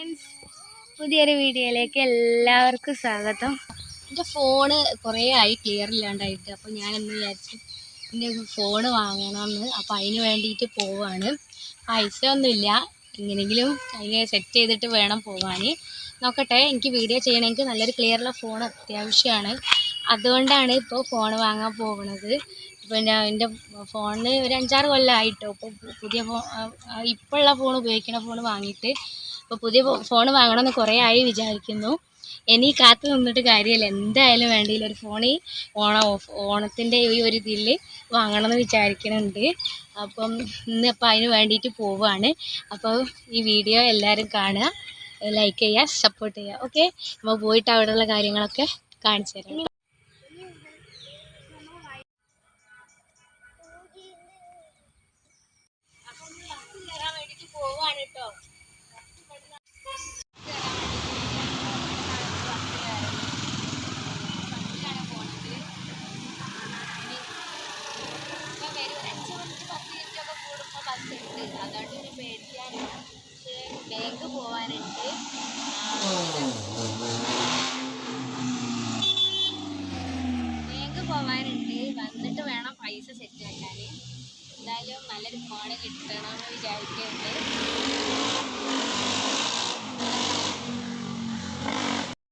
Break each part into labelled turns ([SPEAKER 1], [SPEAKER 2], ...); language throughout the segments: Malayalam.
[SPEAKER 1] ഫ്രണ്ട്സ് പുതിയൊരു വീഡിയോയിലേക്ക് എല്ലാവർക്കും സ്വാഗതം.
[SPEAKER 2] എന്റെ ഫോണ് കുറേ ആയി ക്ലിയർ ഇല്ലാണ്ടായിട്ട് അപ്പോൾ ഞാനെന്ന് വിചാരിച്ചു എന്റെ ഫോണ് വാങ്ങണമെന്ന് അപ്പോൾ അതിന് വേണ്ടിയിട്ട് പോവാണ്. പൈസ ഒന്നുമില്ല. എങ്ങനെങ്കിലും അതിന് സെറ്റ് ചെയ്തിട്ട് വേണം പോകാൻ നോക്കട്ടെ എനിക്ക് വീഡിയോ ചെയ്യണമെങ്കിൽ നല്ലൊരു ക്ലിയറുള്ള ഫോൺ അത്യാവശ്യമാണ്. അതുകൊണ്ടാണ് ഇപ്പോൾ ഫോൺ വാങ്ങാൻ പോകുന്നത് പിന്നെ എന്റെ ഫോണിന് ഒരു അഞ്ചാറ് കൊല്ലമായിട്ടോ ഇപ്പോൾ പുതിയ ഫോൺ ഇപ്പോഴുള്ള ഫോൺ ഉപയോഗിക്കുന്ന ഫോൺ വാങ്ങിയിട്ട് ഇപ്പോൾ പുതിയ ഫോൺ വാങ്ങണമെന്ന് കുറേ ആയി വിചാരിക്കുന്നു. ഇനി കാത്തു നിന്നിട്ട് കാര്യമില്ല. എന്തായാലും വേണ്ടിയില്ല. ഒരു ഫോൺ ഓണ ഓണത്തിന്റെ ഈ ഒരു ഇതിൽ വാങ്ങണമെന്ന് വിചാരിക്കുന്നുണ്ട് അപ്പം ഇന്ന് ഇന്നിപ്പോൾ അതിന് വേണ്ടിയിട്ട് പോവുകയാണ് അപ്പോൾ ഈ വീഡിയോ എല്ലാവരും കാണുക. ലൈക്ക് ചെയ്യുക സപ്പോർട്ട് ചെയ്യുക. ഓക്കെ? നമ്മൾ പോയിട്ട് അവിടെയുള്ള കാര്യങ്ങളൊക്കെ കാണിച്ചു തരാം. ബാങ്ക് പോവാനുണ്ട്. ബാങ്ക് പോവാനുണ്ട്. വന്നിട്ട് വേണം പൈസ സെറ്റ് ആക്കാൻ എന്തായാലും നല്ലൊരു ഫോൺ കിട്ടണമെന്ന് വിചാരിക്കുന്നുണ്ട്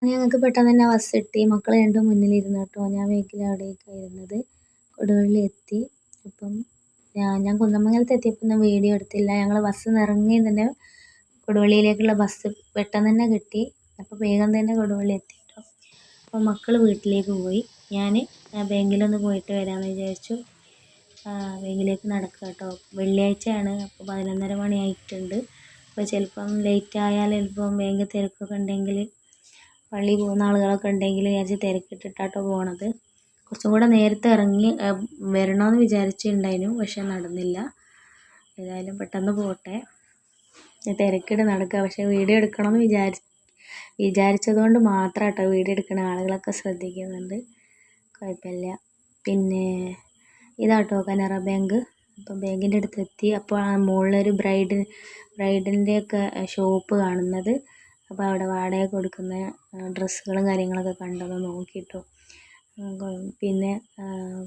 [SPEAKER 1] ഞങ്ങൾക്ക് പെട്ടെന്ന് തന്നെ ബസ് കിട്ടി. മക്കൾ രണ്ടും മുന്നിലിരുന്നു കേട്ടോ. ഞാൻ വേഗത്തിൽ അവിടേക്കായിരുന്നത് കൊടുവള്ളി എത്തി. അപ്പം ഞാൻ ഞാൻ കുന്നമംഗലത്ത് എത്തിയപ്പോൾ ഒന്നും വീഡിയോ എടുത്തില്ല. ഞങ്ങൾ ബസ് ഇറങ്ങി തന്നെ കൊടുവള്ളിയിലേക്കുള്ള ബസ് പെട്ടെന്ന് തന്നെ കിട്ടി. അപ്പോൾ വേഗം തന്നെ കൊടുവള്ളി എത്തി കേട്ടോ അപ്പോൾ മക്കൾ വീട്ടിലേക്ക് പോയി. ഞാൻ ബാങ്കിലൊന്ന് പോയിട്ട് വരാമെന്ന് വിചാരിച്ചു. ബാങ്കിലേക്ക് നടക്കുക കേട്ടോ വെള്ളിയാഴ്ചയാണ്. അപ്പോൾ പതിനൊന്നര മണിയായിട്ടുണ്ട്. അപ്പോൾ ചിലപ്പം ലേറ്റ് ആയാൽ ചിലപ്പം ബാങ്കിൽ തിരക്കൊക്കെ ഉണ്ടെങ്കിൽ പള്ളി പോകുന്ന ആളുകളൊക്കെ ഉണ്ടെങ്കിൽ വിചാരിച്ച് തിരക്കിട്ടിട്ടാട്ടോ പോണത്. കുറച്ചും കൂടെ നേരത്തെ ഇറങ്ങി വരണമെന്ന് വിചാരിച്ചിട്ടുണ്ടായിരുന്നു പക്ഷെ നടന്നില്ല. ഏതായാലും പെട്ടെന്ന് പോട്ടെ. തിരക്കിട്ട് നടക്കുക പക്ഷെ വീഡിയോ എടുക്കണമെന്ന് വിചാരി വിചാരിച്ചത് കൊണ്ട് മാത്രം കേട്ടോ വീഡിയോ എടുക്കണ. ആളുകളൊക്കെ ശ്രദ്ധിക്കുന്നുണ്ട്. കുഴപ്പമില്ല. പിന്നെ ഇതാട്ടോ കനറ ബാങ്ക്. അപ്പം ബാങ്കിന്റെ അടുത്ത് എത്തി. അപ്പോൾ ആ മുകളിലൊരു ബ്രൈഡ് ബ്രൈഡിന്റെയൊക്കെ ഷോപ്പ് കാണുന്നത്. അപ്പോൾ അവിടെ വാടക കൊടുക്കുന്ന ഡ്രസ്സുകളും കാര്യങ്ങളൊക്കെ കണ്ടത് നോക്കിയിട്ടു പിന്നെ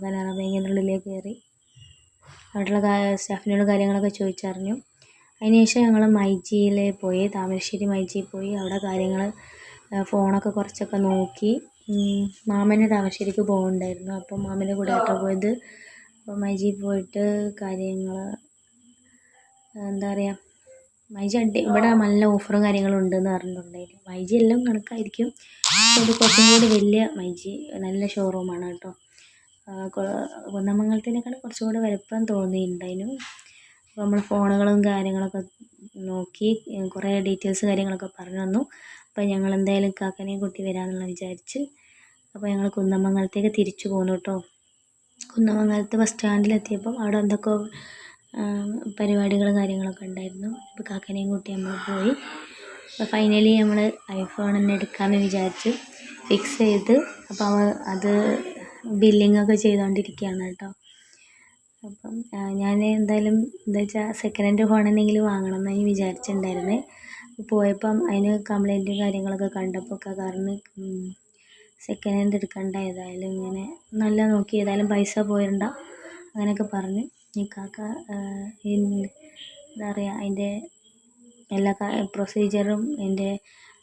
[SPEAKER 1] കനറ ബാങ്കിന്റെ ഉള്ളിലേക്ക് കയറി. അവിടെയുള്ള സ്റ്റാഫിനോട് കാര്യങ്ങളൊക്കെ ചോദിച്ചറിഞ്ഞു. അതിന് ശേഷം ഞങ്ങൾ മൈജിയിൽ പോയി താമരശ്ശേരി മൈജിയിൽ പോയി. അവിടെ കാര്യങ്ങൾ ഫോണൊക്കെ കുറച്ചൊക്കെ നോക്കി. മാമന് താമരശ്ശേരിക്ക് പോകുന്നുണ്ടായിരുന്നു അപ്പം മാമന്റെ കൂടെ ആട്ടോ പോയത്. അപ്പോൾ മൈജിയിൽ പോയിട്ട് കാര്യങ്ങൾ എന്താ പറയുക മൈജി അടി ഇവിടെ നല്ല ഓഫറും കാര്യങ്ങളും ഉണ്ടെന്ന് പറഞ്ഞിട്ടുണ്ടായിരുന്നു മൈജി എല്ലാം കണക്കായിരിക്കും. ഇത് കുറച്ചും കൂടി വലിയ മൈജി നല്ല ഷോറൂമാണ് കേട്ടോ. കുന്നമംഗലത്തിനേക്കാൾ കുറച്ചും കൂടി വലുപ്പം തോന്നിയിട്ടുണ്ടായിരുന്നു. നമ്മൾ ഫോണുകളും കാര്യങ്ങളൊക്കെ നോക്കി കുറേ ഡീറ്റെയിൽസ് കാര്യങ്ങളൊക്കെ പറഞ്ഞു തന്നു. അപ്പോൾ ഞങ്ങൾ എന്തായാലും കാക്കനെയും കൂട്ടി വരാമെന്നുള്ള വിചാരിച്ച് അപ്പോൾ ഞങ്ങൾ കുന്നമംഗലത്തേക്ക് തിരിച്ചു പോന്നു കേട്ടോ. കുന്നമംഗലത്ത് ബസ് സ്റ്റാൻഡിലെത്തിയപ്പം അവിടെ എന്തൊക്കെ പരിപാടികൾ കാര്യങ്ങളൊക്കെ ഉണ്ടായിരുന്നു. അപ്പോൾ കാക്കനെയും കൂട്ടി നമ്മൾ പോയി. അപ്പോൾ ഫൈനലി നമ്മൾ ഐഫോൺ തന്നെ എടുക്കാമെന്ന് വിചാരിച്ചു ഫിക്സ് ചെയ്ത് അപ്പോൾ അത് ബില്ലിങ്ങൊക്കെ ചെയ്തുകൊണ്ടിരിക്കുകയാണ് കേട്ടോ. അപ്പം ഞാൻ എന്തായാലും എന്താ വെച്ചാൽ സെക്കൻഡ് ഹാൻഡ് ഫോൺ എന്തെങ്കിലും വാങ്ങണം എന്നാണ് വിചാരിച്ചിട്ടുണ്ടായിരുന്നത് പോയപ്പം അതിന് കംപ്ലൈന്റും കാര്യങ്ങളൊക്കെ കണ്ടപ്പോൾ കാരണം സെക്കൻഡ് ഹാൻഡ് എടുക്കണ്ട ഏതായാലും ഇങ്ങനെ നല്ല നോക്കി ഏതായാലും പൈസ പോയിരണ്ട അങ്ങനെയൊക്കെ പറഞ്ഞ്. ഇക്കാക്ക എന്താ പറയുക അതിന്റെ എല്ലാ പ്രൊസീജിയറും എന്റെ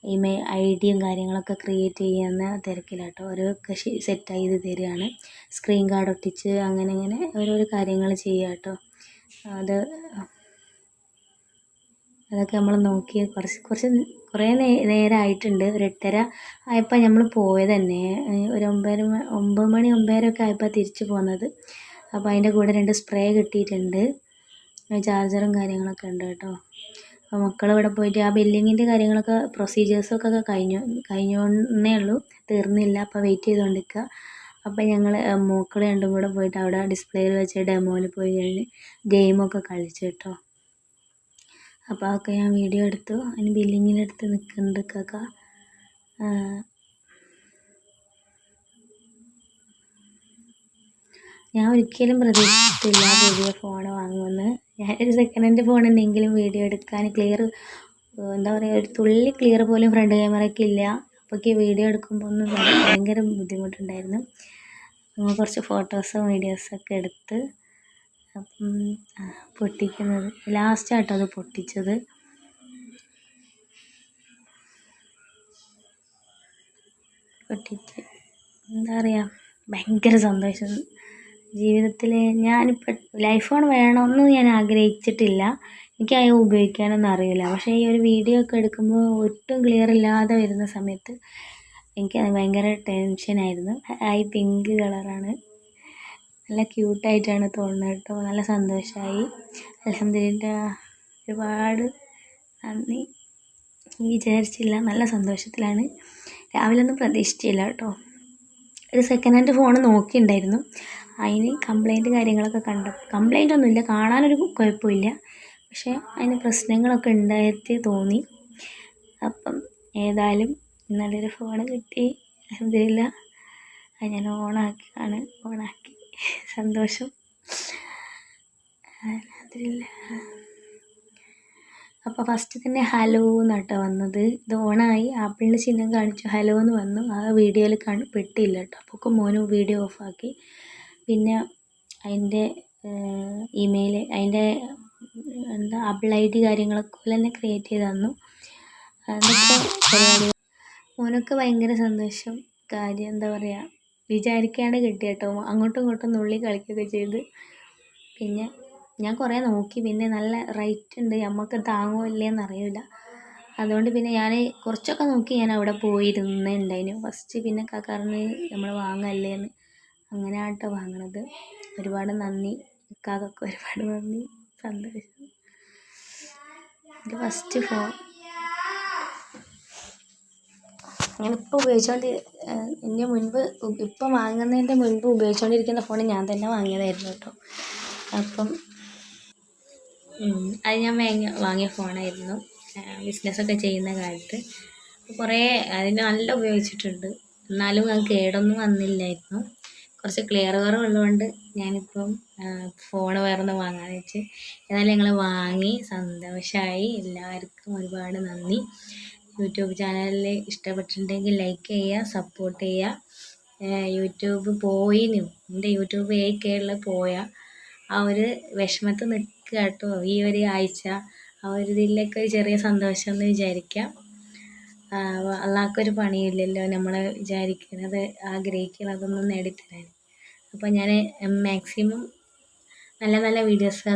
[SPEAKER 1] ഇമെയിൽ ഐഡിയും കാര്യങ്ങളൊക്കെ ക്രിയേറ്റ് ചെയ്യുന്ന തിരക്കിലാണ് ഓരോ ഓരോക്കെ സെറ്റ് ചെയ്ത് തരികയാണ്. സ്ക്രീൻ കാർഡ് ഒട്ടിച്ച് അങ്ങനെ അങ്ങനെ ഓരോരോ കാര്യങ്ങൾ ചെയ്യുക കേട്ടോ അത് അതൊക്കെ നമ്മൾ നോക്കി കുറച്ച് കുറച്ച് കുറേ നേരമായിട്ടുണ്ട് ഒരു എട്ടര ആയപ്പോൾ നമ്മൾ പോയത് തന്നെ. ഒരു ഒമ്പത് ഒമ്പത് മണി ഒമ്പതരയൊക്കെ ആയപ്പോൾ തിരിച്ചു പോന്നത്. അപ്പോൾ അതിന്റെ കൂടെ രണ്ട് സ്പ്രേ കിട്ടിയിട്ടുണ്ട്. ചാർജറും കാര്യങ്ങളൊക്കെ ഉണ്ട് കേട്ടോ. അപ്പോൾ മക്കൾ ഇവിടെ പോയിട്ട് ആ ബില്ലിങ്ങിന്റെ കാര്യങ്ങളൊക്കെ പ്രൊസീജിയേഴ്സൊക്കെ കഴിഞ്ഞു കഴിഞ്ഞോന്നേ ഉള്ളൂ. തീർന്നില്ല. അപ്പോൾ വെയിറ്റ് ചെയ്തുകൊണ്ടിരിക്കുക അപ്പോൾ ഞങ്ങൾ മക്കൾ രണ്ടും കൂടെ പോയിട്ട് അവിടെ ഡിസ്പ്ലേയിൽ വെച്ച് ഡെമോയിൽ പോയി കഴിഞ്ഞ് ഗെയിമൊക്കെ കളിച്ചു കേട്ടോ. അപ്പോൾ അതൊക്കെ ഞാൻ വീഡിയോ എടുത്തു. അതിന് ബില്ലിങ്ങിലെടുത്ത് നിൽക്കുന്നുണ്ട് ഞാൻ ഒരിക്കലും പ്രതീക്ഷിച്ചിട്ടില്ല പുതിയ ഫോൺ വാങ്ങുമെന്ന്. ഞാനൊരു സെക്കൻഡ് ഹാൻഡ് ഫോൺ ഉണ്ടെങ്കിലും വീഡിയോ എടുക്കാൻ ക്ലിയർ എന്താ പറയുക ഒരു തുള്ളി ക്ലിയർ പോലും ഫ്രണ്ട് ക്യാമറയ്ക്ക് ഇല്ല. അപ്പോഴേക്ക് വീഡിയോ എടുക്കുമ്പോൾ ഒന്ന് ഭയങ്കര ബുദ്ധിമുട്ടുണ്ടായിരുന്നു. നമ്മൾ കുറച്ച് ഫോട്ടോസും വീഡിയോസൊക്കെ എടുത്ത് അപ്പം പൊട്ടിക്കുന്നത്. ലാസ്റ്റാട്ടോ അത് പൊട്ടിച്ചത്. പൊട്ടിച്ച് എന്താ പറയുക ഭയങ്കര സന്തോഷം. ജീവിതത്തിൽ ഞാനിപ്പോൾ ലൈഫ് ഫോൺ വേണമെന്ന് ഞാൻ ആഗ്രഹിച്ചിട്ടില്ല. എനിക്ക് അത് ഉപയോഗിക്കാനൊന്നും അറിയില്ല. പക്ഷേ ഈ ഒരു വീഡിയോ ഒക്കെ എടുക്കുമ്പോൾ ഒട്ടും ക്ലിയർ ഇല്ലാതെ വരുന്ന സമയത്ത് എനിക്ക് ഭയങ്കര ടെൻഷനായിരുന്നു ഈ പിങ്ക് കളറാണ് നല്ല ക്യൂട്ടായിട്ടാണ് തോന്നുന്നത് കേട്ടോ. നല്ല സന്തോഷമായി അലഹമില്ല ഒരുപാട് നന്ദി. വിചാരിച്ചില്ല നല്ല സന്തോഷത്തിലാണ്. രാവിലെ ഒന്നും പ്രതീക്ഷിച്ചില്ല കേട്ടോ. ഒരു സെക്കൻഡ് ഹാൻഡ് ഫോൺ നോക്കിയിട്ടുണ്ടായിരുന്നു അതിന് കംപ്ലൈന്റ് കാര്യങ്ങളൊക്കെ കണ്ട. കംപ്ലൈന്റ് ഒന്നുമില്ല കാണാനൊരു കുഴപ്പമില്ല. പക്ഷേ അതിന് പ്രശ്നങ്ങളൊക്കെ ഉണ്ടായിട്ട് തോന്നി. അപ്പം ഏതായാലും നല്ലൊരു ഫോൺ കിട്ടി. അലഹമില്ല അത് ഞാൻ ഓണാക്കിയാണ്. ഓണാക്കി. സന്തോഷം. അലഹമില്ല അപ്പോൾ ഫസ്റ്റ് തന്നെ ഹലോ എന്നാട്ടോ വന്നത്. ഇത് ഓണായി. ആപ്പിളിന്റെ ചിഹ്നം കാണിച്ചു. ഹലോ എന്ന് വന്നു. ആ വീഡിയോയിൽ കാണി പെട്ടില്ല കേട്ടോ അപ്പോൾ മോനും വീഡിയോ ഓഫാക്കി പിന്നെ അതിന്റെ ഇമെയിൽ അതിന്റെ എന്താ അപ്ലൈ ഐ ഡി കാര്യങ്ങളൊക്കെ തന്നെ ക്രിയേറ്റ് ചെയ്ത് തന്നു. മോനൊക്കെ ഭയങ്കര സന്തോഷം. കാര്യം എന്താ പറയുക വിചാരിക്കാണ്ട് കിട്ടി കേട്ടോ അങ്ങോട്ടും ഇങ്ങോട്ടും നുള്ളി കളിക്കുകയൊക്കെ ചെയ്ത്. പിന്നെ ഞാൻ കുറേ നോക്കി. പിന്നെ നല്ല റൈറ്റ് ഉണ്ട്. നമുക്ക് താങ്ങുമോ ഇല്ലയെന്ന് അറിയില്ല അതുകൊണ്ട് പിന്നെ ഞാൻ കുറച്ചൊക്കെ നോക്കി ഞാൻ അവിടെ പോയിരുന്നുണ്ടായിന്. ഫസ്റ്റ് പിന്നെ കാക്കാറിന് നമ്മൾ വാങ്ങല്ലേ എന്ന് അങ്ങനെ ആട്ടോ വാങ്ങണത്. ഒരുപാട് നന്ദി. ഇക്കാക്കൊക്കെ ഒരുപാട് നന്ദി. സന്തോഷം. ഇത് ഫസ്റ്റ് ഫോൺ ഞാനിപ്പോൾ ഉപയോഗിച്ചുകൊണ്ട് എന്റെ മുൻപ് ഇപ്പം വാങ്ങുന്നതിന്റെ മുൻപ് ഉപയോഗിച്ചുകൊണ്ടിരിക്കുന്ന ഫോൺ ഞാൻ തന്നെ വാങ്ങിയതായിരുന്നു കേട്ടോ. അപ്പം അത് ഞാൻ വാങ്ങിയ വാങ്ങിയ ഫോണായിരുന്നു ബിസിനസ്സൊക്കെ ചെയ്യുന്ന കാലത്ത്. കുറേ അതിന് നല്ല ഉപയോഗിച്ചിട്ടുണ്ട്. എന്നാലും അത് കേടൊന്നും വന്നില്ലായിരുന്നു. കുറച്ച് ക്ലിയർ കുറവുള്ളതുകൊണ്ട് ഞാനിപ്പം ഫോൺ വേറൊന്ന് വാങ്ങാന്ന് വെച്ച് എന്നാലും ഞങ്ങൾ വാങ്ങി സന്തോഷമായി എല്ലാവർക്കും ഒരുപാട് നന്ദി. യൂട്യൂബ് ചാനലിൽ ഇഷ്ടപ്പെട്ടിട്ടുണ്ടെങ്കിൽ ലൈക്ക് ചെയ്യുക സപ്പോർട്ട് ചെയ്യുക. യൂട്യൂബ് പോയിനും. എന്റെ യൂട്യൂബ് എ കെയിൽ പോയ ആ ഒരു വിഷമത്ത് നിൽക്കുക കേട്ടോ. ഈ ഒരു ആഴ്ച ആ ഒരു ഇതിലൊക്കെ ഒരു ചെറിയ സന്തോഷം എന്ന് വിചാരിക്കാം. അള്ളാഹ്ക്കൊരു പണിയില്ലല്ലോ നമ്മൾ വിചാരിക്കുന്നത് ആഗ്രഹിക്കുന്നതൊന്നും നേടിത്തരാൻ. അപ്പോൾ ഞാൻ മാക്സിമം നല്ല നല്ല വീഡിയോസൊക്കെ